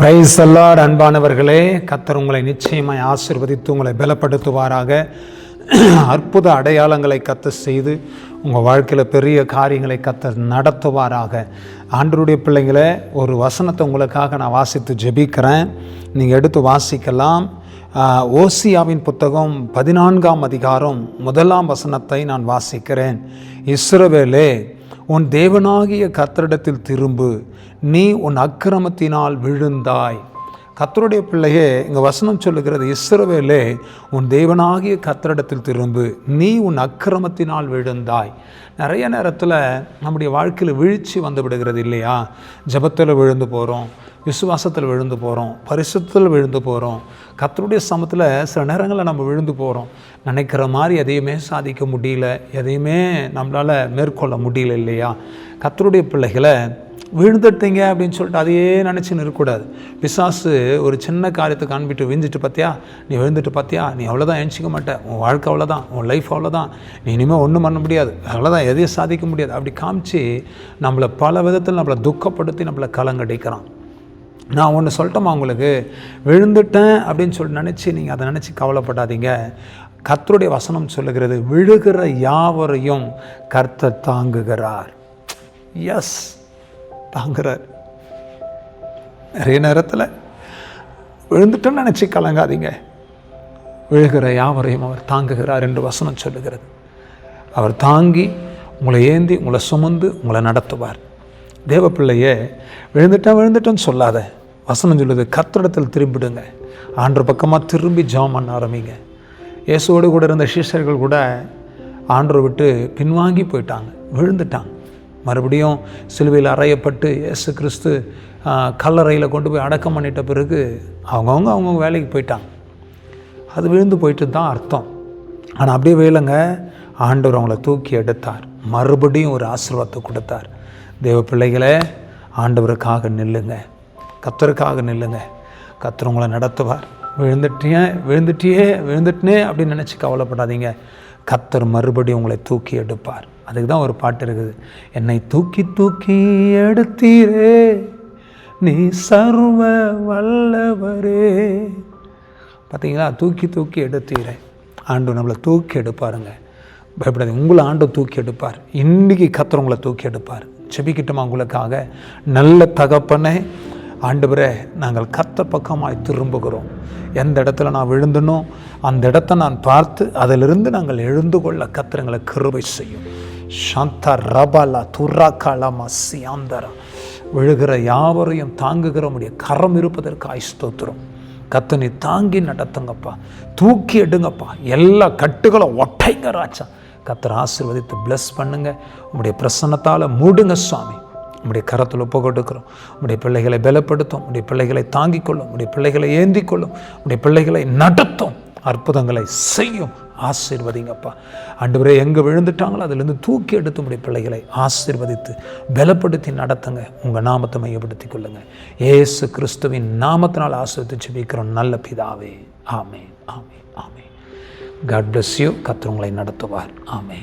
Price allot அன்பானவர்களே. கத்தர் உங்களை நிச்சயமாய் ஆசிர்வதித்து உங்களை பலப்படுத்துவாராக. அற்புத அடையாளங்களை கத்த செய்து உங்கள் வாழ்க்கையில் பெரிய காரியங்களை கத்த நடத்துவாராக. ஆண்டருடைய பிள்ளைங்களை ஒரு வசனத்தை உங்களுக்காக நான் வாசித்து ஜெபிக்கிறேன். நீங்கள் எடுத்து வாசிக்கலாம். ஓசியாவின் புத்தகம் பதினான்காம் அதிகாரம் முதலாம் வசனத்தை நான் வாசிக்கிறேன். இஸ்ரவேலே உன் தேவனாகிய கத்தரிடத்தில் திரும்பு. நீ உன் அக்கிரமத்தினால் விழுந்தாய். கத்தருடைய பிள்ளையே இங்கே வசனம் சொல்லுகிறது இஸ்ரவேலே உன் தேவனாகிய கத்தரிடத்தில் திரும்பு. நீ உன் அக்கிரமத்தினால் விழுந்தாய். நிறைய நேரத்தில் நம்முடைய வாழ்க்கையில் வீழ்ச்சி வந்து விடுகிறது இல்லையா? ஜெபத்தில் விழுந்து போகிறோம் விசுவாசத்தில் விழுந்து போகிறோம் பரிசுத்தில் விழுந்து போகிறோம் கத்தருடைய சமத்தில் சில நேரங்களில் நம்ம விழுந்து போகிறோம் நினைக்கிற மாதிரி எதையுமே சாதிக்க முடியல எதையுமே நம்மளால் மேற்கொள்ள முடியல இல்லையா? கத்தருடைய பிள்ளைகளை விழுந்துட்டீங்க அப்படின்னு சொல்லிட்டு அதையே நினச்சின்னு இருக்கக்கூடாது பிசாசு ஒரு சின்ன காரியத்தை காண்பிட்டு விழுந்துட்டு பார்த்தியா நீ விழுந்துட்டு பார்த்தியா நீ அவ்வளோதான் எழுச்சிக்க மாட்டேன் உன் வாழ்க்கை அவ்வளோதான் உன் லைஃப் அவ்வளோதான் நீ இனிமேல் ஒன்றும் பண்ண முடியாது. அவ்வளோதான் எதையும் சாதிக்க முடியாது. அப்படி காமிச்சு நம்மளை பல விதத்தில் நம்மளை துக்கப்படுத்தி நம்மளை கலங்கடிக்கிறான். நான் ஒன்று சொல்லட்டோமா உங்களுக்கு? விழுந்துட்டேன் அப்படின்னு சொல்லி நினச்சி நீங்கள் அதை நினச்சி கவலைப்படாதீங்க. கர்த்தருடைய வசனம் சொல்லுகிறது விழுகிற யாவரையும் கர்த்தர் தாங்குகிறார். எஸ் தாங்குறார். நிறைய நேரத்தில் விழுந்துட்டோன்னு நினச்சி கலங்காதீங்க. விழுகிற யாவரையும் அவர் தாங்குகிறார் என்று வசனம் சொல்லுகிறது. அவர் தாங்கி உங்களை ஏந்தி உங்களை சுமந்து உங்களை நடத்துவார். தேவ பிள்ளையே விழுந்துட்டேன் விழுந்துட்டேன்னு சொல்லாத. வசனம் சொல்லுது கத்திடத்தில் திரும்பிடுங்க. ஆண்டு பக்கமாக திரும்பி ஜாம் பண்ண ஆரம்பிங்க. இயேசுவோடு கூட இருந்த சீஷர்கள் கூட ஆண்டரை விட்டு பின்வாங்கி போயிட்டாங்க விழுந்துட்டாங்க. மறுபடியும் சிலுவையில் அறையப்பட்டு இயேசு கிறிஸ்து கல்லறையில் கொண்டு போய் அடக்கம் பண்ணிட்ட பிறகு அவங்கவுங்க அவங்கவுங்க வேலைக்கு போயிட்டாங்க. அது விழுந்து போயிட்டு தான் அர்த்தம். ஆனால் அப்படியே வேலைங்க ஆண்டவர் அவங்கள தூக்கி எடுத்தார். மறுபடியும் ஒரு ஆசீர்வாதத்தை கொடுத்தார். தேவ பிள்ளைகளை ஆண்டவருக்காக நில்லுங்க. கத்தருக்காக நில்லுங்க. கத்தர் உங்களை நடத்துவார். விழுந்துட்டியே விழுந்துட்டியே விழுந்துட்டனே அப்படின்னு நினச்சி கவலைப்படாதீங்க. கத்தர் மறுபடியும் உங்களை தூக்கி எடுப்பார். அதுக்கு தான் ஒரு பாட்டு இருக்குது. என்னை தூக்கி தூக்கி எடுத்தீரே நீ சர்வ வல்லவரே. பார்த்தீங்களா தூக்கி தூக்கி எடுத்தீரே. ஆண்டு நம்மளை தூக்கி எடுப்பாருங்க. பயப்படாது உங்களை ஆண்டு தூக்கி எடுப்பார். இன்றைக்கி கத்தர் தூக்கி எடுப்பார். செபிக்கிட்டோமா உங்களுக்காக? நல்ல தகப்பனை ஆண்டவரே நாங்கள் கத்த பக்கமாய் திரும்புகிறோம். எந்த இடத்துல நான் விழுந்தனோ அந்த இடத்த நான் பார்த்து அதிலிருந்து நாங்கள் எழுந்து கொள்ள கத்திரங்களை கருவை செய்யும். சாந்தா ரபாலா துராக்காலாமா சியாந்தரா. விழுகிற யாவரையும் தாங்குகிற உடைய கரம் இருப்பதற்கு ஸ்தோத்திரம். கத்தனை தாங்கி நடத்துங்கப்பா. தூக்கி எடுங்கப்பா. எல்லா கட்டுகளும் ஒட்டைங்க ராச்சா கத்தரை ஆசீர்வதித்து பிளஸ் பண்ணுங்க. உங்களுடைய பிரசன்னத்தால் மூடுங்க சுவாமி. உடைய கரத்தில் ஒப்பு கொடுக்கிறோம் உடைய பிள்ளைகளை பலப்படுத்தும். உடைய பிள்ளைகளை தாங்கிக் கொள்ளும் உடைய பிள்ளைகளை ஏந்தி கொள்ளும் உங்களுடைய பிள்ளைகளை நடத்தும். அற்புதங்களை செய்யும். ஆசீர்வதிங்கப்பா. ஆண்டவரே எங்கே விழுந்துட்டாங்களோ அதிலிருந்து தூக்கி எடுத்து உடைய பிள்ளைகளை ஆசீர்வதித்து பலப்படுத்தி நடத்துங்க. உங்கள் நாமத்தை மையப்படுத்திக் கொள்ளுங்க. ஏசு கிறிஸ்துவின் நாமத்தினால் ஆசீர்வதித்து ஜெபிக்கிறோம். நல்ல பிதாவே. ஆமே ஆமே ஆமே காட் பிளஸ் யூ கர்த்தர் நடத்துவார். ஆமே